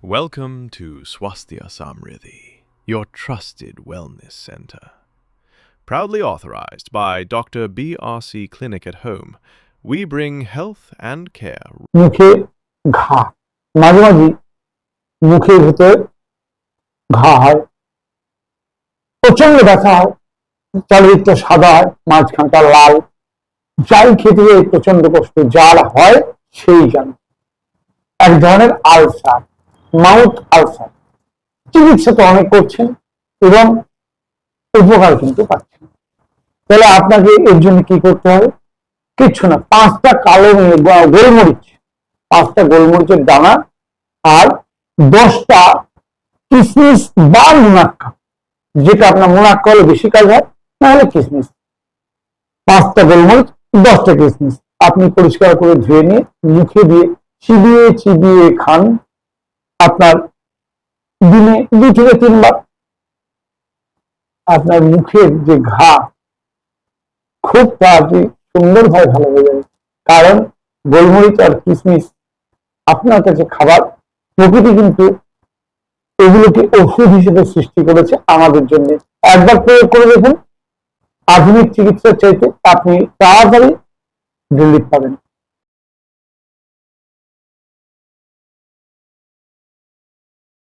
Welcome to Swasthya Samriddhi, your trusted wellness center. Proudly authorized by Dr. BRC Clinic at Home, we bring health and care মুখে ঘা মাঝে মাঝে মুখের ভিতরে ঘা হয় প্রচন্ড ব্যথা হয় চারিদিকটা সাদা হয় মাঝখানটা লাল যাই খেতে গিয়ে প্রচন্ড কষ্ট যার হয় সেই জানে এক ধরনের আলসার মাউথ আলসার চিকিৎসা তো অনেক করছেন এবং উপকার কিন্তু পাচ্ছেন। তাহলে আপনাকে এর জন্য কি করতে হবে? কিচ্ছু না, পাঁচটা কালো গোলমরিচ, পাঁচটা গোলমরিচের দানা আর দশটা কিশমিশ বা মুনাক্কা, যেটা আপনার মুনাক্কা হলে বেশি কাজ হয়, না হলে কিশমিশ পাঁচটা গোলমরিচ, দশটা কিশমিশ আপনি পরিষ্কার করে ধুয়ে নিয়ে মুখে দিয়ে চিবিয়ে চিবিয়ে খান। আপনার দিনে দু থেকে তিনবার আপনার মুখের যে ঘা, খুব তাড়াতাড়ি সুন্দরভাবে ভালো হয়ে যাবে। কারণ গোলমরিচ আর কিশমিশ আপনার কাছে খাবার, প্রকৃতি কিন্তু এগুলোকে ওষুধ হিসেবে সৃষ্টি করেছে আমাদের জন্য। একবার প্রয়োগ করে দেখুন। আধুনিক চিকিৎসার চাইতে আপনি তাড়াতাড়ি রিলিফ পাবেন।